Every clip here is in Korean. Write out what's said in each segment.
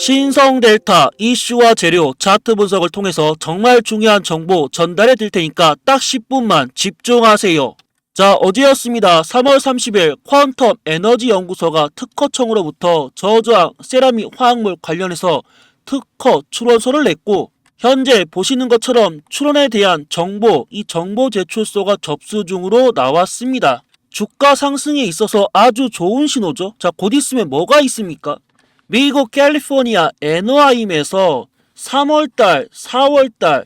신성 델타 이슈와 재료 차트 분석을 통해서 정말 중요한 정보 전달해 드릴 테니까 딱 10분만 집중하세요. 자, 어제였습니다. 3월 30일 퀀텀 에너지 연구소가 특허청으로부터 저저항 세라믹 화학물 관련해서 특허 출원서를 냈고 현재 보시는 것처럼 출원에 대한 정보, 이 정보 제출서가 접수 중으로 나왔습니다. 주가 상승에 있어서 아주 좋은 신호죠. 자, 곧 있으면 뭐가 있습니까? 미국 캘리포니아 애너하임에서 3월달, 4월달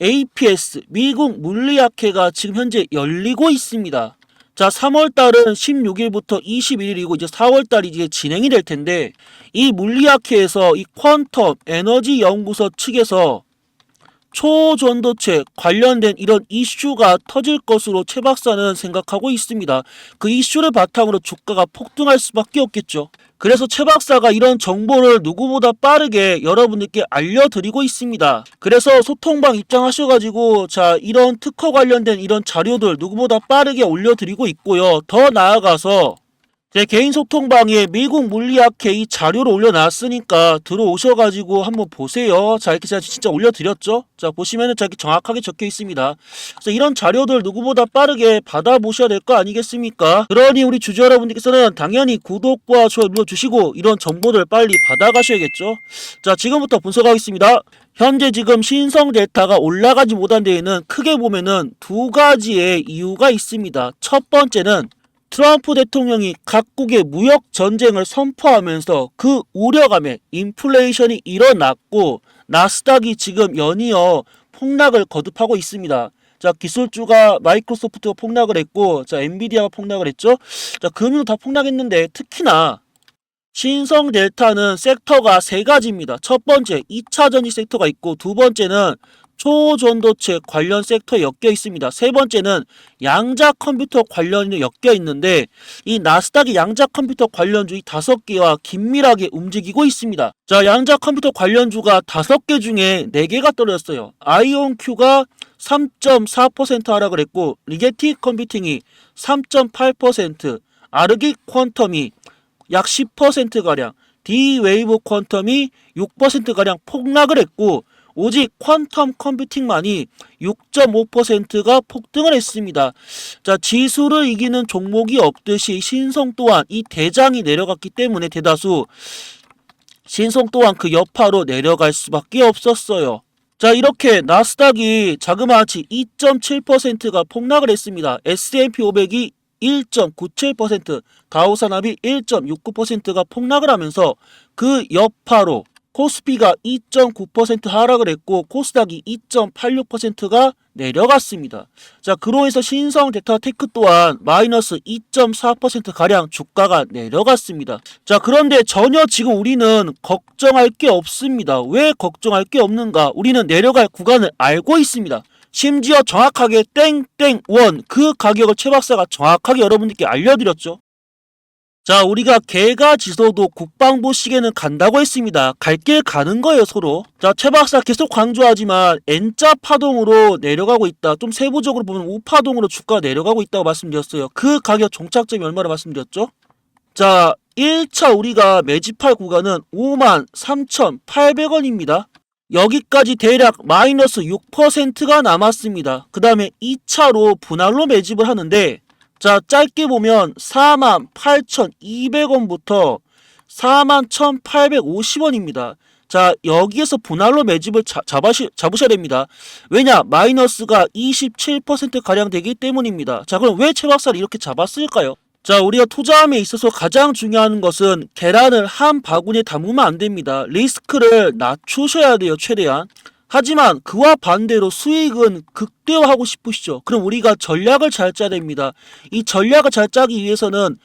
APS 미국 물리학회가 지금 현재 열리고 있습니다. 자, 3월달은 16일부터 21일이고 이제 4월달이 이제 진행이 될 텐데 이 물리학회에서 이 퀀텀 에너지 연구소 측에서 초전도체 관련된 이런 이슈가 터질 것으로 최 박사는 생각하고 있습니다. 그 이슈를 바탕으로 주가가 폭등할 수밖에 없겠죠. 그래서 최 박사가 이런 정보를 누구보다 빠르게 여러분들께 알려드리고 있습니다. 그래서 소통방 입장하셔가지고 자 이런 특허 관련된 이런 자료들 누구보다 빠르게 올려드리고 있고요. 더 나아가서 제 개인 소통방에 미국 물리학회 이 자료를 올려놨으니까 들어오셔가지고 한번 보세요. 자 이렇게 제가 진짜 올려드렸죠. 자 보시면은 저기 정확하게 적혀 있습니다. 그래서 이런 자료들 누구보다 빠르게 받아보셔야 될 거 아니겠습니까? 그러니 우리 주주 여러분들께서는 당연히 구독과 좋아요 눌러주시고 이런 정보들 빨리 받아가셔야겠죠. 자 지금부터 분석하겠습니다. 현재 지금 신성 델타가 올라가지 못한 데에는 크게 보면은 두 가지의 이유가 있습니다. 첫 번째는 트럼프 대통령이 각국의 무역 전쟁을 선포하면서 그 우려감에 인플레이션이 일어났고 나스닥이 지금 연이어 폭락을 거듭하고 있습니다. 자, 기술주가 마이크로소프트가 폭락을 했고, 자, 엔비디아가 폭락을 했죠. 자, 금융 다 폭락했는데 특히나 신성 델타는 섹터가 세 가지입니다. 첫 번째, 2차 전지 섹터가 있고, 두 번째는 초전도체 관련 섹터에 엮여 있습니다. 세 번째는 양자 컴퓨터 관련이 엮여 있는데 이 나스닥의 양자 컴퓨터 관련주 이 다섯 개와 긴밀하게 움직이고 있습니다. 자, 양자 컴퓨터 관련주가 다섯 개 중에 네 개가 떨어졌어요. 아이온큐가 3.4% 하락을 했고 리게티 컴퓨팅이 3.8%, 아르기 퀀텀이 약 10%가량, D-웨이브 퀀텀이 6%가량 폭락을 했고 오직 퀀텀 컴퓨팅만이 6.5%가 폭등을 했습니다. 자, 지수를 이기는 종목이 없듯이 신성 또한 이 대장이 내려갔기 때문에 대다수 신성 또한 그 여파로 내려갈 수밖에 없었어요. 자, 이렇게 나스닥이 자그마치 2.7%가 폭락을 했습니다. S&P 500이 1.97%, 다우산업이 1.69%가 폭락을 하면서 그 여파로 코스피가 2.9% 하락을 했고 코스닥이 2.86%가 내려갔습니다. 자, 그로 인해서 신성 델타테크 또한 마이너스 2.4%가량 주가가 내려갔습니다. 자, 그런데 전혀 지금 우리는 걱정할 게 없습니다. 왜 걱정할 게 없는가? 우리는 내려갈 구간을 알고 있습니다. 심지어 정확하게 땡땡원 그 가격을 최 박사가 정확하게 여러분들께 알려드렸죠. 자, 우리가 개가 지소도 국방부 시계는 간다고 했습니다. 갈 길 가는 거예요, 서로. 자, 최 박사 계속 강조하지만 N자 파동으로 내려가고 있다. 좀 세부적으로 보면 우파동으로 주가가 내려가고 있다고 말씀드렸어요. 그 가격 종착점이 얼마나 말씀드렸죠? 자, 1차 우리가 매집할 구간은 53,800원입니다. 여기까지 대략 마이너스 6%가 남았습니다. 그 다음에 2차로 분할로 매집을 하는데 자, 짧게 보면 48,200원부터 41,850원입니다. 자, 여기에서 분할로 매집을 자, 잡으시, 잡으셔야 됩니다. 왜냐? 마이너스가 27%가량 되기 때문입니다. 자, 그럼 왜 최박사를 이렇게 잡았을까요? 자, 우리가 투자함에 있어서 가장 중요한 것은 계란을 한 바구니에 담으면 안 됩니다. 리스크를 낮추셔야 돼요, 최대한. 하지만 그와 반대로 수익은 극대화하고 싶으시죠. 그럼 우리가 전략을 잘 짜야 됩니다. 이 전략을 잘 짜기 위해서는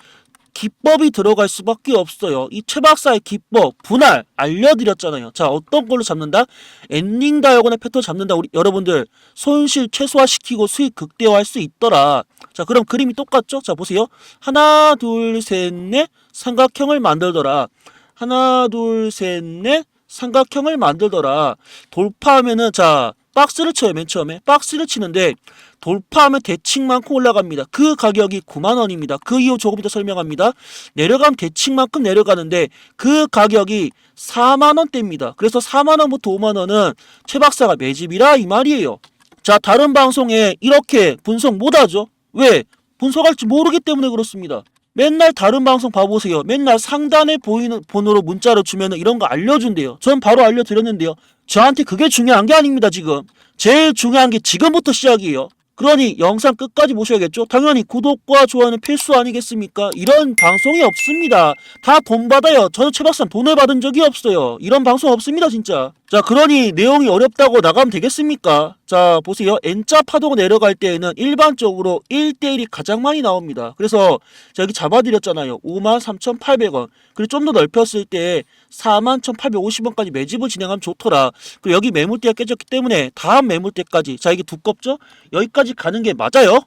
기법이 들어갈 수밖에 없어요. 이 최박사의 기법, 분할 알려드렸잖아요. 자, 어떤 걸로 잡는다? 엔딩 다이어곤의 패턴 잡는다. 우리 여러분들 손실 최소화시키고 수익 극대화할 수 있더라. 자, 그럼 그림이 똑같죠? 자, 보세요. 하나, 둘, 셋, 넷 삼각형을 만들더라. 하나, 둘, 셋, 넷 삼각형을 만들더라. 돌파하면은 자 박스를 쳐요 맨 처음에 박스를 치는데 돌파하면 대칭만큼 올라갑니다. 그 가격이 9만 원입니다. 그 이유 조금 이따 설명합니다. 내려가면 대칭만큼 내려가는데 그 가격이 4만 원대입니다. 그래서 4만 원부터 5만 원은 최 박사가 매집이라 이 말이에요. 자 다른 방송에 이렇게 분석 못하죠. 왜? 분석할 줄 모르기 때문에 그렇습니다. 맨날 다른 방송 봐보세요. 맨날 상단에 보이는 번호로 문자를 주면 이런 거 알려준대요. 전 바로 알려드렸는데요. 저한테 그게 중요한 게 아닙니다, 지금. 제일 중요한 게 지금부터 시작이에요. 그러니 영상 끝까지 보셔야겠죠? 당연히 구독과 좋아요는 필수 아니겠습니까? 이런 방송이 없습니다. 다 돈 받아요. 저는 최박사 돈을 받은 적이 없어요. 이런 방송 없습니다, 진짜. 자, 그러니 내용이 어렵다고 나가면 되겠습니까? 자, 보세요. N자 파도가 내려갈 때에는 일반적으로 1대1이 가장 많이 나옵니다. 그래서 자, 여기 잡아드렸잖아요. 53,800원. 그리고 좀 더 넓혔을 때 41,850원까지 매집을 진행하면 좋더라. 그리고 여기 매물대가 깨졌기 때문에 다음 매물대까지 자, 이게 두껍죠? 여기까지 가는 게 맞아요.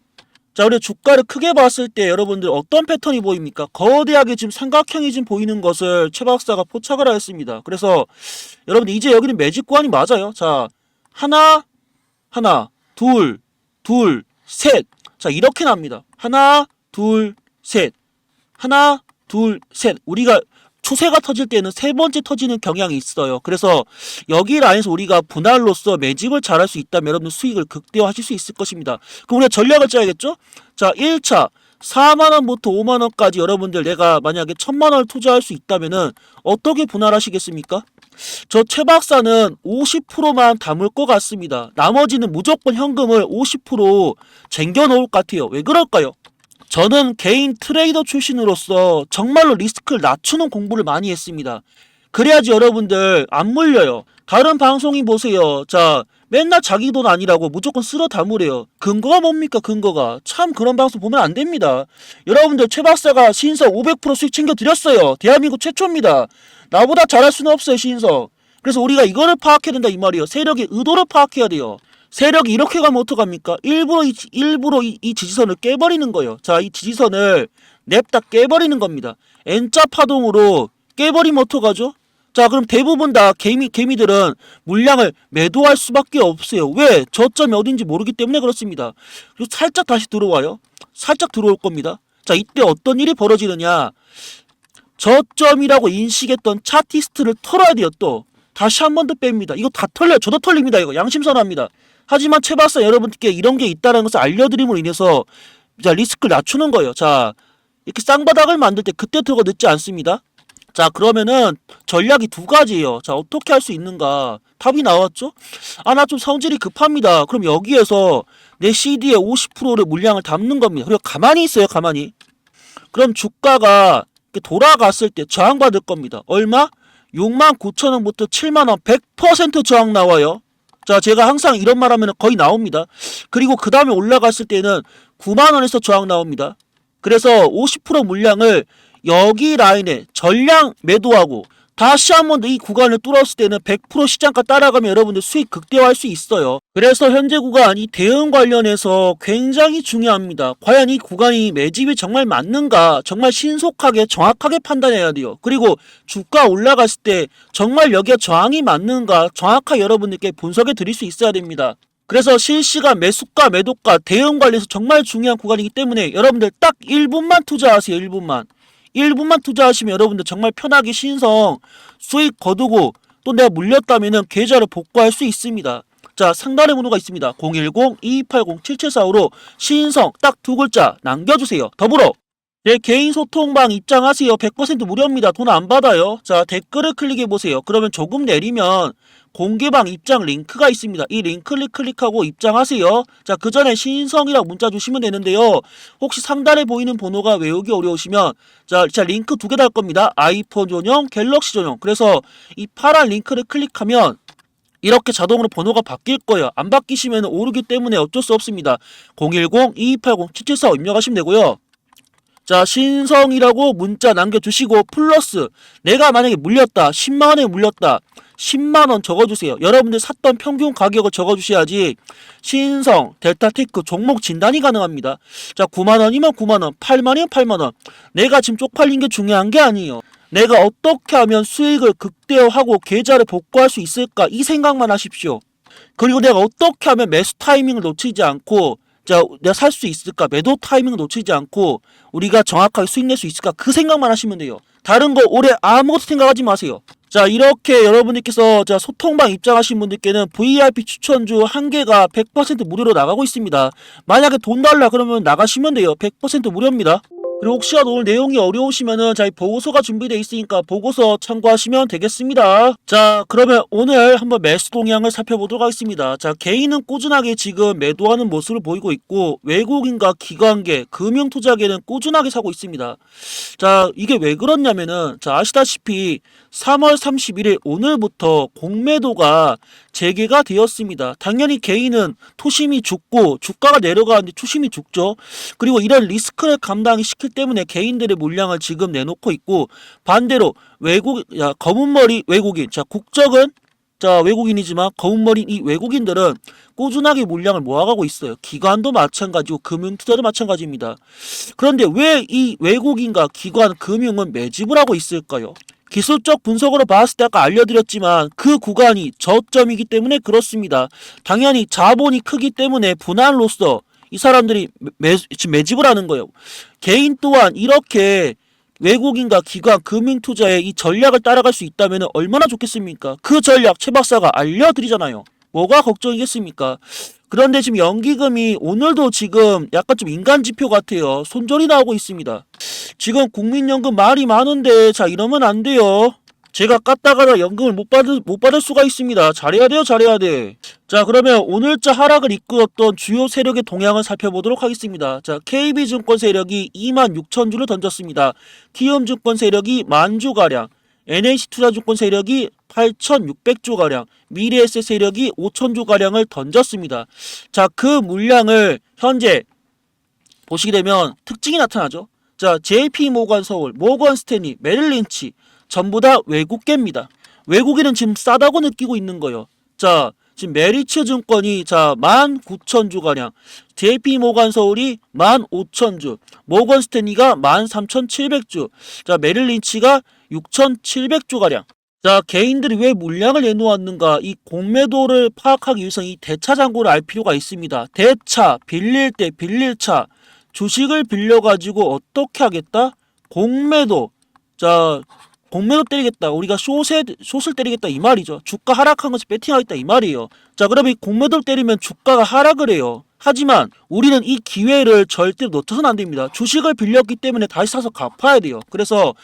자, 우리 주가를 크게 봤을 때 여러분들 어떤 패턴이 보입니까? 거대하게 지금 삼각형이 지금 보이는 것을 최 박사가 포착을 하였습니다. 그래서 여러분들 이제 여기는 매집 구간이 맞아요. 자, 하나, 하나, 둘, 둘, 셋. 자, 이렇게 납니다. 하나, 둘, 셋. 하나, 둘, 셋. 우리가 추세가 터질 때는 세 번째 터지는 경향이 있어요. 그래서 여기 라인에서 우리가 분할로서 매집을 잘할 수 있다면 여러분들 수익을 극대화하실 수 있을 것입니다. 그럼 우리가 전략을 짜야겠죠? 자, 1차 4만원부터 5만원까지 여러분들 내가 만약에 1000만원을 투자할 수 있다면은 어떻게 분할하시겠습니까? 저 최 박사는 50%만 담을 것 같습니다. 나머지는 무조건 현금을 50% 쟁겨 놓을 것 같아요. 왜 그럴까요? 저는 개인 트레이더 출신으로서 정말로 리스크를 낮추는 공부를 많이 했습니다. 그래야지 여러분들 안 물려요. 다른 방송인 보세요. 자, 맨날 자기 돈 아니라고 무조건 쓸어 담으래요. 근거가 뭡니까, 근거가? 참 그런 방송 보면 안 됩니다. 여러분들 최 박사가 신석 500% 수익 챙겨드렸어요. 대한민국 최초입니다. 나보다 잘할 수는 없어요, 신석. 그래서 우리가 이거를 파악해야 된다, 이 말이에요. 세력의 의도를 파악해야 돼요. 세력이 이렇게 가면 어떡합니까? 일부러 이, 일부러 이, 이 지지선을 깨버리는 거예요. 자, 이 지지선을 냅다 깨버리는 겁니다. N자 파동으로 깨버리면 어떡하죠? 자, 그럼 대부분 다 개미, 개미들은 물량을 매도할 수밖에 없어요. 왜? 저점이 어딘지 모르기 때문에 그렇습니다. 그리고 살짝 다시 들어와요. 살짝 들어올 겁니다. 자, 이때 어떤 일이 벌어지느냐. 저점이라고 인식했던 차티스트를 털어야 돼요, 또. 다시 한 번 더 뺍니다. 이거 다 털려요. 저도 털립니다, 이거. 양심선언합니다. 하지만 최박사 여러분께 이런 게 있다는 것을 알려드림으로 인해서 자 리스크를 낮추는 거예요. 자 이렇게 쌍바닥을 만들 때 그때 들어가 늦지 않습니다. 자 그러면은 전략이 두 가지예요. 자 어떻게 할 수 있는가? 답이 나왔죠? 아 나 좀 성질이 급합니다. 그럼 여기에서 내 CD의 50%를 물량을 담는 겁니다. 그리고 가만히 있어요. 가만히. 그럼 주가가 돌아갔을 때 저항받을 겁니다. 얼마? 6만 9천 원부터 7만 원 100% 저항 나와요. 자, 제가 항상 이런 말 하면 거의 나옵니다. 그리고 그 다음에 올라갔을 때는 9만 원에서 저항 나옵니다. 그래서 50% 물량을 여기 라인에 전량 매도하고 다시 한 번 더 이 구간을 뚫었을 때는 100% 시장가 따라가면 여러분들 수익 극대화할 수 있어요. 그래서 현재 구간 이 대응 관련해서 굉장히 중요합니다. 과연 이 구간이 매집이 정말 맞는가 정말 신속하게 정확하게 판단해야 돼요. 그리고 주가 올라갔을 때 정말 여기에 저항이 맞는가 정확하게 여러분들께 분석해 드릴 수 있어야 됩니다. 그래서 실시간 매수가 매도가 대응 관련해서 정말 중요한 구간이기 때문에 여러분들 딱 1분만 투자하세요. 1분만. 1분만 투자하시면 여러분들 정말 편하게 신성 수익 거두고 또 내가 물렸다면은 계좌를 복구할 수 있습니다. 자 상단에 번호가 있습니다. 010-2280-7745로 신성 딱 두 글자 남겨주세요. 더불어 내 개인 소통방 입장하세요. 100% 무료입니다. 돈 안 받아요. 자 댓글을 클릭해 보세요. 그러면 조금 내리면 공개방 입장 링크가 있습니다. 이 링크를 클릭하고 입장하세요. 자, 그 전에 신성이라고 문자 주시면 되는데요. 혹시 상단에 보이는 번호가 외우기 어려우시면 자, 자 링크 두 개 달 겁니다. 아이폰 전용, 갤럭시 전용. 그래서 이 파란 링크를 클릭하면 이렇게 자동으로 번호가 바뀔 거예요. 안 바뀌시면 오르기 때문에 어쩔 수 없습니다. 010-2280-7745 입력하시면 되고요. 자, 신성이라고 문자 남겨주시고, 플러스, 내가 만약에 물렸다, 10만원에 물렸다, 10만원 적어주세요. 여러분들 샀던 평균 가격을 적어주셔야지, 신성, 델타테크 종목 진단이 가능합니다. 자, 9만원이면 9만원, 8만원이면 8만원. 내가 지금 쪽팔린 게 중요한 게 아니에요. 내가 어떻게 하면 수익을 극대화하고 계좌를 복구할 수 있을까? 이 생각만 하십시오. 그리고 내가 어떻게 하면 매수 타이밍을 놓치지 않고 자 내가 살 수 있을까? 매도 타이밍을 놓치지 않고 우리가 정확하게 수익 낼 수 있을까? 그 생각만 하시면 돼요. 다른 거 올해 아무것도 생각하지 마세요. 자 이렇게 여러분들께서 자 소통방 입장하신 분들께는 VIP 추천주 한 개가 100% 무료로 나가고 있습니다. 만약에 돈 달라 그러면 나가시면 돼요. 100% 무료입니다 그리고 혹시라도 오늘 내용이 어려우시면은 저희 보고서가 준비되어 있으니까 보고서 참고하시면 되겠습니다. 자, 그러면 오늘 한번 매수 동향을 살펴보도록 하겠습니다. 자, 개인은 꾸준하게 지금 매도하는 모습을 보이고 있고 외국인과 기관계, 금융투자계는 꾸준하게 사고 있습니다. 자, 이게 왜 그렇냐면은 자, 아시다시피 3월 31일 오늘부터 공매도가 재개가 되었습니다. 당연히 개인은 투심이 죽고 주가가 내려가는데 투심이 죽죠. 그리고 이런 리스크를 감당시 키기 때문에 개인들의 물량을 지금 내놓고 있고 반대로 외국 야, 검은 머리 외국인 자 국적은 자 외국인이지만 검은 머리인 이 외국인들은 꾸준하게 물량을 모아가고 있어요. 기관도 마찬가지고 금융투자도 마찬가지입니다. 그런데 왜 이 외국인과 기관 금융은 매집을 하고 있을까요? 기술적 분석으로 봤을 때 아까 알려드렸지만 그 구간이 저점이기 때문에 그렇습니다. 당연히 자본이 크기 때문에 분할로서 이 사람들이 매, 매집을 하는 거예요. 개인 또한 이렇게 외국인과 기관 금융 투자의 이 전략을 따라갈 수 있다면 얼마나 좋겠습니까? 그 전략 최 박사가 알려드리잖아요. 뭐가 걱정이겠습니까? 그런데 지금 연기금이 오늘도 지금 약간 좀 인간 지표 같아요. 손절이 나오고 있습니다. 지금 국민연금 말이 많은데 자 이러면 안 돼요. 제가 깠다가다 연금을 못 받을 못 받을 수가 있습니다. 잘해야 돼요, 잘해야 돼. 자 그러면 오늘자 하락을 이끌었던 주요 세력의 동향을 살펴보도록 하겠습니다. 자 KB증권 세력이 2만 6천 주를 던졌습니다. 키움증권 세력이 만주 가량, NH투자증권 세력이 8,600조 가량, 미래에셋 세력이 5천 주 가량을 던졌습니다. 자 그 물량을 현재 보시게 되면 특징이 나타나죠. 자, JP 모건 서울, 모건 스탠리, 메릴린치 전부 다 외국계입니다. 외국인은 지금 싸다고 느끼고 있는 거예요. 자, 지금 메리츠 증권이 자 19,000주 가량, JP 모건 서울이 15,000주, 모건 스탠리가 13,700주, 자 메릴 린치가 6,700주 가량. 자, 개인들이 왜 물량을 내놓았는가? 이 공매도를 파악하기 위해서 이 대차 잔고를 알 필요가 있습니다. 대차, 빌릴 때 빌릴 차, 주식을 빌려가지고 어떻게 하겠다? 공매도. 자, 공매도 때리겠다. 우리가 숏에, 숏을 때리겠다. 이 말이죠. 주가 하락한 것을 배팅하겠다. 이 말이에요. 자, 그러면 이 공매도를 때리면 주가가 하락을 해요. 하지만 우리는 이 기회를 절대로 놓쳐서는 안 됩니다. 주식을 빌렸기 때문에 다시 사서 갚아야 돼요. 그래서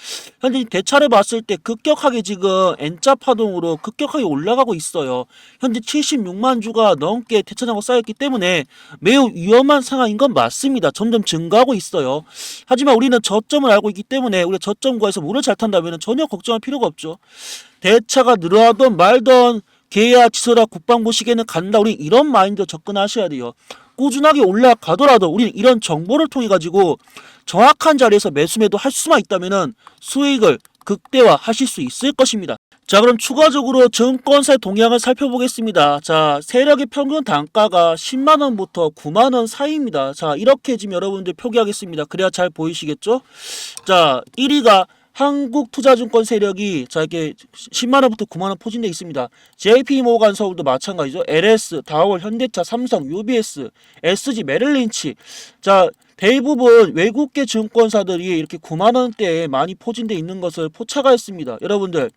현재 대차를 봤을 때 급격하게 지금 N자 파동으로 급격하게 올라가고 있어요. 현재 76만 주가 넘게 대차장고 쌓였기 때문에 매우 위험한 상황인 건 맞습니다. 점점 증가하고 있어요. 하지만 우리는 저점을 알고 있기 때문에 우리가 저점과에서 물을 잘 탄다면 전혀 걱정할 필요가 없죠. 대차가 늘어나던 말던 개야 지서라 국방부 시계는 간다. 우리 이런 마인드로 접근하셔야 돼요. 꾸준하게 올라가더라도 우리는 이런 정보를 통해 가지고 정확한 자리에서 매수 매도 할 수만 있다면은 수익을 극대화 하실 수 있을 것입니다. 자 그럼 추가적으로 증권사 동향을 살펴보겠습니다. 자 세력의 평균 단가가 10만원부터 9만원 사이입니다. 자 이렇게 지금 여러분들 표기하겠습니다. 그래야 잘 보이시겠죠? 자 1위가 한국 투자증권 세력이 자 이렇게 10만 원부터 9만 원 포진돼 있습니다. JP 모간 서울도 마찬가지죠. LS, 다월, 현대차, 삼성, UBS, SG, 메릴린치. 자 대부분 외국계 증권사들이 이렇게 9만 원대에 많이 포진돼 있는 것을 포착하 했습니다. 여러분들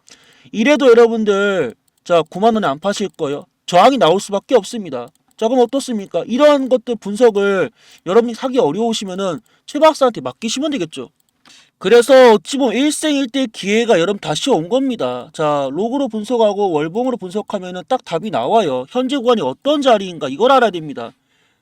이래도 여러분들 자 9만 원에 안 파실 거예요. 저항이 나올 수밖에 없습니다. 자 그럼 어떻습니까? 이러한 것들 분석을 여러분이 사기 어려우시면은 최 박사한테 맡기시면 되겠죠. 그래서 보면 일생일대 기회가 여러분 다시 온 겁니다. 자, 로그로 분석하고 월봉으로 분석하면은 딱 답이 나와요. 현재 구간이 어떤 자리인가 이걸 알아야 됩니다.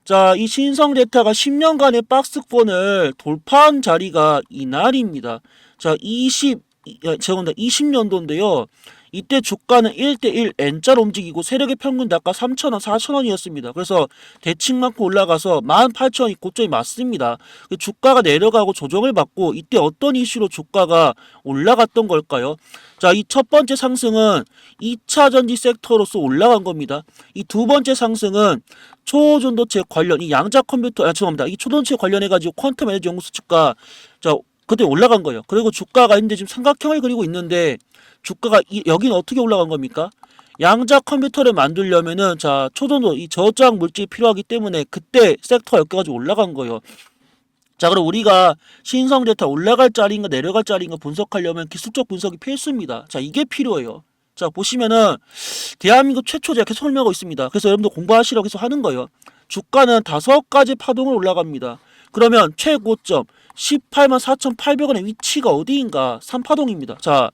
자, 이 신성 데이터가 10년간의 박스권을 돌파한 자리가 이날입니다. 자, 20, 아, 죄송합니다. 20년도인데요. 이때 주가는 1대1 N자로 움직이고 세력의 평균 단가 3,000원, 4,000원이었습니다. 그래서 대칭 많고 올라가서 18,000원이 고점이 맞습니다. 그 주가가 내려가고 조정을 받고 이때 어떤 이슈로 주가가 올라갔던 걸까요? 자, 이 첫 번째 상승은 2차 전지 섹터로서 올라간 겁니다. 이 두 번째 상승은 초전도체 관련, 이 양자 컴퓨터, 아, 죄송합니다. 이 초전도체 관련해가지고 퀀텀 에너지 연구소 측가, 자, 그때 올라간 거예요. 그리고 주가가 현재 지금 삼각형을 그리고 있는데 주가가 이, 여기는 어떻게 올라간 겁니까? 양자 컴퓨터를 만들려면은 자 초전도 이 저장 물질이 필요하기 때문에 그때 섹터가 엮여가지고 올라간 거예요. 자 그럼 우리가 신성 데이터 올라갈 자리인가 내려갈 자리인가 분석하려면 기술적 분석이 필수입니다. 자 이게 필요해요. 자 보시면은 대한민국 최초 제가 계속 설명하고 있습니다. 그래서 여러분들 공부하시라고 계속 하는 거예요. 주가는 다섯 가지 파동을 올라갑니다. 그러면 최고점 18만 4,800원의 위치가 어디인가? 3파동입니다. 자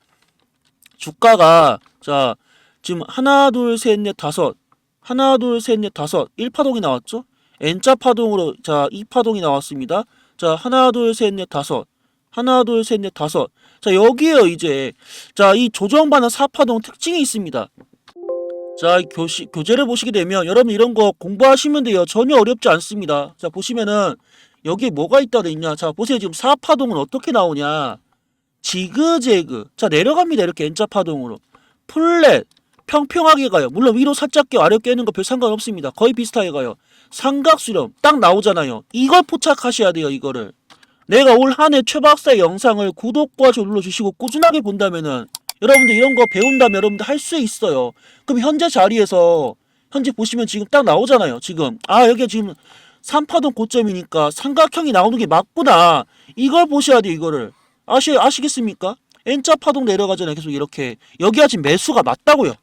주가가 자 지금 하나 둘 셋 넷 다섯 하나 둘 셋 넷 다섯 1파동이 나왔죠? N자 파동으로 자 2파동이 나왔습니다. 자 하나 둘 셋 넷 다섯 하나 둘 셋 넷 다섯 자 여기에요 이제 자 이 조정반응 4파동 특징이 있습니다. 자, 이 교시, 교재를 보시게 되면 여러분 이런 거 공부하시면 돼요. 전혀 어렵지 않습니다. 자, 보시면은 여기에 뭐가 있다 돼 있냐. 자, 보세요. 지금 4파동은 어떻게 나오냐. 지그재그. 자, 내려갑니다. 이렇게 N자 파동으로. 플랫. 평평하게 가요. 물론 위로 살짝 깨 아래 깨는 거 별 상관없습니다. 거의 비슷하게 가요. 삼각수렴. 딱 나오잖아요. 이걸 포착하셔야 돼요. 이거를. 내가 올 한 해 최박사의 영상을 구독과 좋아요 눌러주시고 꾸준하게 본다면은 여러분들 이런 거 배운다면 여러분들 할 수 있어요. 그럼 현재 자리에서 현재 보시면 지금 딱 나오잖아요. 지금 아 여기 지금 3파동 고점이니까 삼각형이 나오는 게 맞구나. 이걸 보셔야 돼 이거를 아시 아시겠습니까? N자 파동 내려가잖아요. 계속 이렇게 여기가 지금 매수가 맞다고요.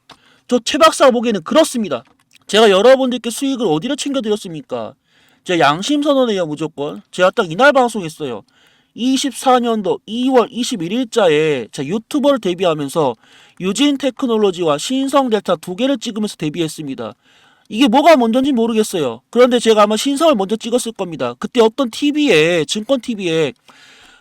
저 최박사 보기에는 그렇습니다. 제가 여러분들께 수익을 어디로 챙겨드렸습니까? 제가 양심 선언해요 무조건. 제가 딱 이날 방송했어요. 24년도 2월 21일자에 제 유튜버를 데뷔하면서 유진 테크놀로지와 신성 델타 두 개를 찍으면서 데뷔했습니다. 이게 뭐가 먼저인지 모르겠어요. 그런데 제가 아마 신성을 먼저 찍었을 겁니다. 그때 어떤 TV에 증권 TV에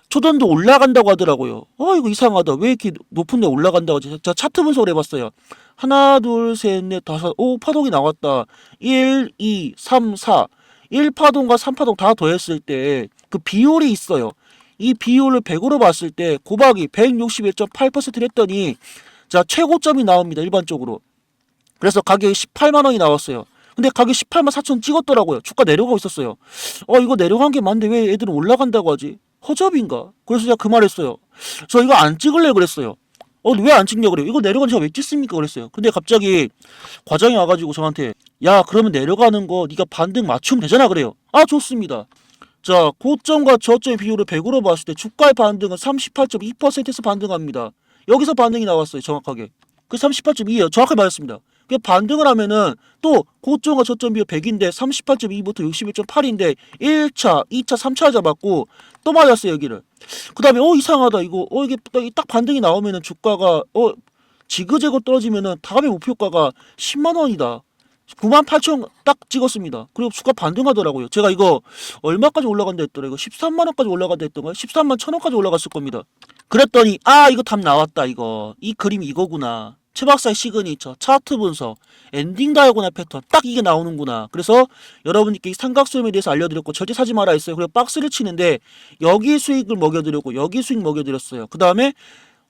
초전도 올라간다고 하더라고요. 어 이거 이상하다. 왜 이렇게 높은 데 올라간다고 하지? 자 차트 분석을 해봤어요. 하나 둘 셋 넷 다섯 오 파동이 나왔다. 1, 2, 3, 4 1파동과 3파동 다 더했을 때 그 비율이 있어요. 이 비율을 100으로 봤을 때 고박이 161.8%를 했더니 자 최고점이 나옵니다. 일반적으로. 그래서 가격이 18만 원이 나왔어요. 근데 가격 18만 4천 찍었더라고요. 주가 내려가고 있었어요. 어 이거 내려간 게 맞는데 왜 애들은 올라간다고 하지? 허접인가? 그래서 제가 그 말했어요. 저 이거 안 찍을래 그랬어요. 어 왜 안 찍냐 그래요. 이거 내려간 제가 왜 찍습니까 그랬어요. 근데 갑자기 과장이 와가지고 저한테 야 그러면 내려가는 거 네가 반등 맞추면 되잖아 그래요. 아 좋습니다. 자, 고점과 저점의 비율을 100으로 봤을 때 주가의 반등은 38.2%에서 반등합니다. 여기서 반등이 나왔어요, 정확하게. 그 38.2예요. 정확하게 맞았습니다. 그 반등을 하면은 또 고점과 저점 비율 100인데 38.2부터 61.8인데 1차, 2차, 3차 잡았고 또 맞았어요, 여기를. 그 다음에 어 이상하다. 이거 어 이게 딱, 딱 반등이 나오면은 주가가 어 지그재그 떨어지면은 다음에 목표가가 10만 원이다. 9만 8천 딱 찍었습니다. 그리고 주가 반등하더라고요. 제가 이거 얼마까지 올라간다 했더라. 이거 13만 원까지 올라간다 했던가요? 13만 천 원까지 올라갔을 겁니다. 그랬더니 아 이거 답 나왔다 이거. 이 그림이 이거구나. 최 박사의 시그니처, 차트 분석, 엔딩 다이아고날 패턴 딱 이게 나오는구나. 그래서 여러분께 이 삼각수렴에 대해서 알려드렸고 절대 사지 마라 했어요. 그리고 박스를 치는데 여기 수익을 먹여드렸고 여기 수익 먹여드렸어요. 그 다음에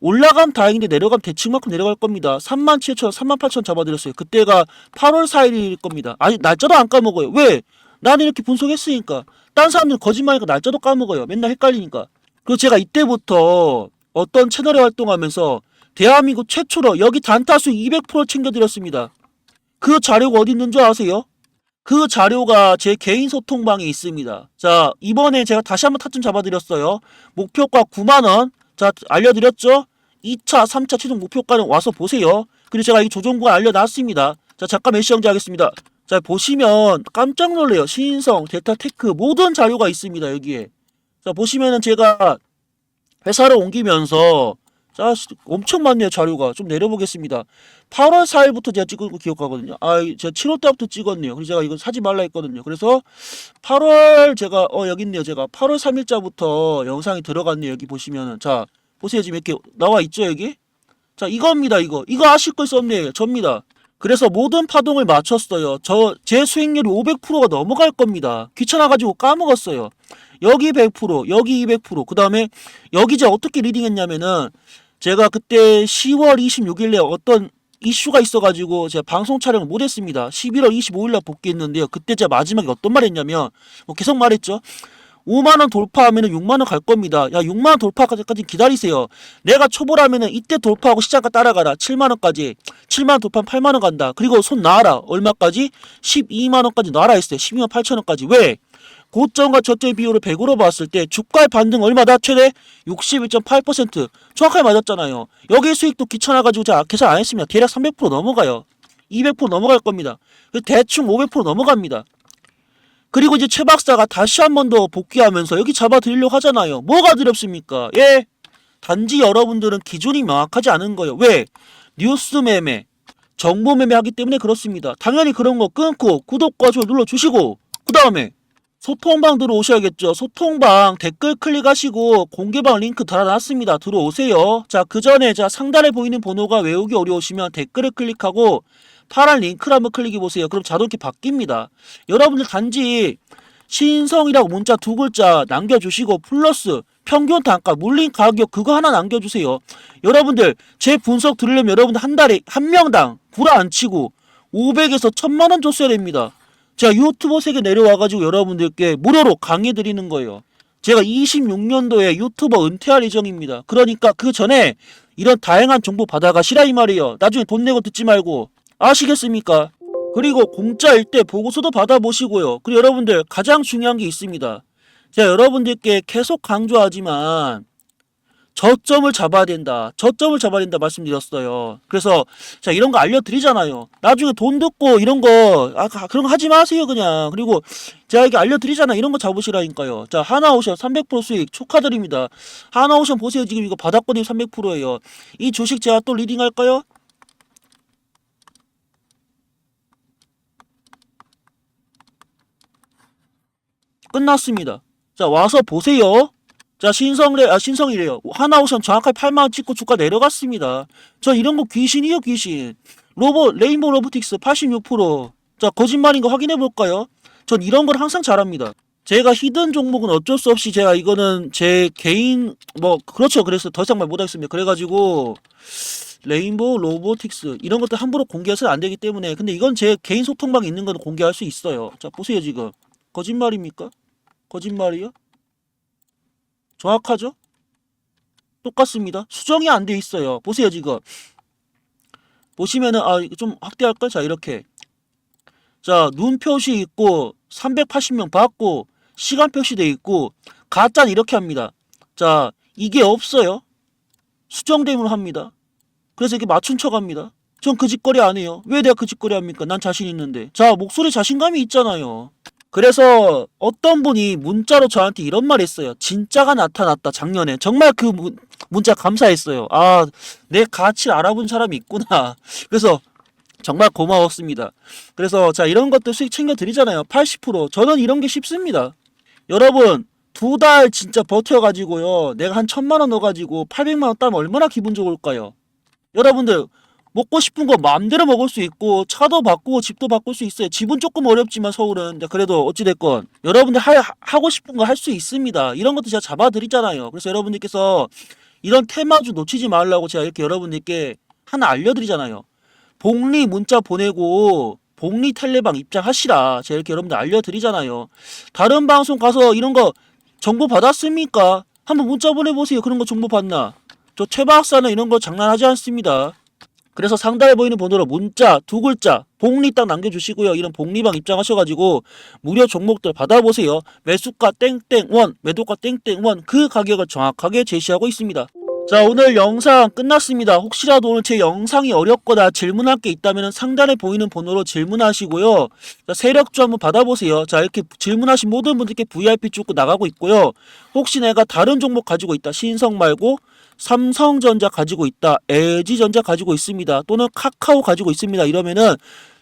올라가면 다행인데 내려가면 대칭만큼 내려갈 겁니다. 3만 7천, 3만 8천 잡아드렸어요. 그때가 8월 4일일 겁니다. 아직 날짜도 안 까먹어요. 왜? 나는 이렇게 분석했으니까. 딴 사람들은 거짓말이니까 날짜도 까먹어요. 맨날 헷갈리니까. 그리고 제가 이때부터 어떤 채널에 활동하면서 대한민국 최초로 여기 단타수 200% 챙겨드렸습니다. 그 자료가 어디 있는 줄 아세요? 그 자료가 제 개인 소통방에 있습니다. 자, 이번에 제가 다시 한번 타점 잡아드렸어요. 목표가 9만원. 자, 알려드렸죠? 2차, 3차 최종 목표가는 와서 보세요. 그리고 제가 이 조정구간 알려놨습니다. 자, 잠깐 메시형제 하겠습니다. 자, 보시면 깜짝 놀래요. 신성, 델타테크 모든 자료가 있습니다. 여기에. 자, 보시면은 제가 회사를 옮기면서 자, 엄청 많네요, 자료가. 좀 내려보겠습니다. 8월 4일부터 제가 찍은 거 기억하거든요. 아, 제가 7월 달부터 찍었네요. 그래서 제가 이거 사지 말라 했거든요. 그래서 8월 제가 어 여기 있네요. 제가 8월 3일자부터 영상이 들어갔네요. 여기 보시면은 자, 보세요. 지금 이렇게 나와 있죠, 여기? 자, 이겁니다, 이거. 이거 아실 거 있어 없네요. 접니다. 그래서 모든 파동을 맞췄어요. 저 제 수익률이 500%가 넘어갈 겁니다. 귀찮아 가지고 까먹었어요. 여기 100%, 여기 200%. 그 다음에 여기 이제 어떻게 리딩했냐면은 제가 그때 10월 26일에 어떤 이슈가 있어가지고 제가 방송 촬영을 못했습니다. 11월 25일날 복귀했는데요. 그때 제가 마지막에 어떤 말 했냐면 뭐 계속 말했죠. 5만원 돌파하면은 6만원 갈 겁니다. 야, 6만원 돌파까지 기다리세요. 내가 초보라면은 이때 돌파하고 시작가 따라가라. 7만원까지. 7만원 돌파하면 8만원 간다. 그리고 손 놔라. 얼마까지? 12만원까지 놔라 했어요. 12만 8천원까지. 왜? 고점과 저점 비율을 100으로 봤을 때 주가의 반등 얼마다? 최대 61.8% 정확하게 맞았잖아요. 여기 수익도 귀찮아가지고 제가 계산 안 했습니다. 대략 300% 넘어가요. 200% 넘어갈 겁니다. 대충 500% 넘어갑니다. 그리고 이제 최 박사가 다시 한 번 더 복귀하면서 여기 잡아드리려고 하잖아요. 뭐가 두렵습니까? 예? 단지 여러분들은 기준이 명확하지 않은 거예요. 왜? 뉴스 매매, 정보 매매하기 때문에 그렇습니다. 당연히 그런 거 끊고 구독과 좋아요 눌러주시고 그 다음에 소통방 들어오셔야겠죠. 소통방 댓글 클릭하시고 공개방 링크 달아놨습니다. 들어오세요. 자, 그 전에 자 상단에 보이는 번호가 외우기 어려우시면 댓글을 클릭하고 파란 링크를 한번 클릭해 보세요. 그럼 자동이렇게 바뀝니다. 여러분들 단지 신성이라고 문자 두 글자 남겨주시고 플러스 평균 단가 물린 가격 그거 하나 남겨주세요. 여러분들 제 분석 들으려면 여러분들 한 달에 한 명당 구라 안 치고 500에서 1000만 원 줬어야 됩니다. 제가 유튜버 세계 내려와가지고 여러분들께 무료로 강의 드리는 거예요. 제가 26년도에 유튜버 은퇴할 예정입니다. 그러니까 그 전에 이런 다양한 정보 받아가시라 이 말이에요. 나중에 돈 내고 듣지 말고 아시겠습니까? 그리고 공짜일 때 보고서도 받아보시고요. 그리고 여러분들 가장 중요한 게 있습니다. 제가 여러분들께 계속 강조하지만 저점을 잡아야 된다. 저점을 잡아야 된다 말씀드렸어요. 그래서 자 이런 거 알려드리잖아요. 나중에 돈 듣고 이런 거 아, 그런 거 하지 마세요 그냥. 그리고 제가 이렇게 알려드리잖아. 이런 거 잡으시라니까요. 자 하나오션 300% 수익 축하드립니다. 하나오션 보세요. 지금 이거 바닥권이 300%예요. 이 주식 제가 또 리딩할까요? 끝났습니다. 자 와서 보세요. 자 신성래 아 신성이래요. 하나오션 정확하게 8만 원 찍고 주가 내려갔습니다. 저 이런 거 귀신이요 귀신. 로봇 레인보우 로보틱스 86%. 자 거짓말인 거 확인해 볼까요? 전 이런 걸 항상 잘합니다. 제가 히든 종목은 어쩔 수 없이 제가 이거는 제 개인 뭐 그렇죠. 그래서 더 이상 말 못하겠습니다. 그래가지고 레인보우 로보틱스 이런 것들 함부로 공개해서는 안 되기 때문에 근데 이건 제 개인 소통방에 있는 건 공개할 수 있어요. 자 보세요 지금 거짓말입니까? 거짓말이요? 정확하죠? 똑같습니다. 수정이 안 돼 있어요. 보세요 지금 보시면은 아 좀 확대할까? 자 이렇게 자 눈 표시 있고 380명 받고 시간 표시돼 있고 가짜는 이렇게 합니다. 자 이게 없어요. 수정됨을 합니다. 그래서 이렇게 맞춘 척 합니다. 전 그 짓거리 안 해요. 왜 내가 그 짓거리 합니까? 난 자신 있는데. 자 목소리 자신감이 있잖아요. 그래서 어떤 분이 문자로 저한테 이런 말 했어요. 진짜가 나타났다, 작년에. 정말 그 문, 문자 감사했어요. 아, 내 가치를 알아본 사람이 있구나. 그래서 정말 고마웠습니다. 그래서 자, 이런 것들 수익 챙겨드리잖아요. 80%. 저는 이런 게 쉽습니다. 여러분, 두 달 진짜 버텨가지고요. 내가 한 천만 원 넣어가지고 800만 원 따면 얼마나 기분 좋을까요? 여러분들, 먹고 싶은 거 마음대로 먹을 수 있고 차도 바꾸고 집도 바꿀 수 있어요. 집은 조금 어렵지만 서울은 그래도 어찌됐건 여러분들 하, 하고 싶은 거 할 수 있습니다. 이런 것도 제가 잡아드리잖아요. 그래서 여러분들께서 이런 테마주 놓치지 말라고 제가 이렇게 여러분들께 하나 알려드리잖아요. 복리 문자 보내고 복리 텔레방 입장하시라. 제가 이렇게 여러분들 알려드리잖아요. 다른 방송 가서 이런 거 정보 받았습니까? 한번 문자 보내보세요. 그런 거 정보 받나? 저 최 박사는 이런 거 장난하지 않습니다. 그래서 상단에 보이는 번호로 문자 두 글자 복리 딱 남겨주시고요. 이런 복리방 입장하셔가지고 무료 종목들 받아보세요. 매수가 땡땡원, 매도가 땡땡원 그 가격을 정확하게 제시하고 있습니다. 자 오늘 영상 끝났습니다. 혹시라도 오늘 제 영상이 어렵거나 질문할 게 있다면 상단에 보이는 번호로 질문하시고요. 자, 세력주 한번 받아보세요. 자 이렇게 질문하신 모든 분들께 VIP 쭉 나가고 있고요. 혹시 내가 다른 종목 가지고 있다. 신성 말고 삼성전자 가지고 있다. LG전자 가지고 있습니다. 또는 카카오 가지고 있습니다. 이러면은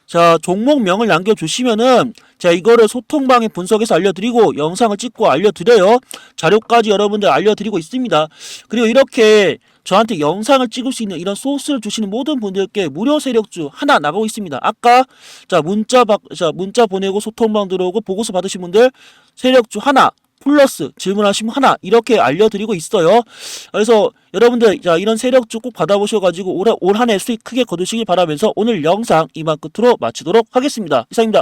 자 종목명을 남겨주시면은 자 이거를 소통방에 분석해서 알려드리고 영상을 찍고 알려드려요. 자료까지 여러분들 알려드리고 있습니다. 그리고 이렇게 저한테 영상을 찍을 수 있는 이런 소스를 주시는 모든 분들께 무료 세력주 하나 나가고 있습니다. 아까 자 문자 받, 자 문자 보내고 소통방 들어오고 보고서 받으신 분들 세력주 하나 플러스 질문하시면 하나 이렇게 알려드리고 있어요. 그래서 여러분들 자 이런 세력주 꼭 받아보셔가지고 올 한해 수익 크게 거두시길 바라면서 오늘 영상 이만 끝으로 마치도록 하겠습니다. 이상입니다.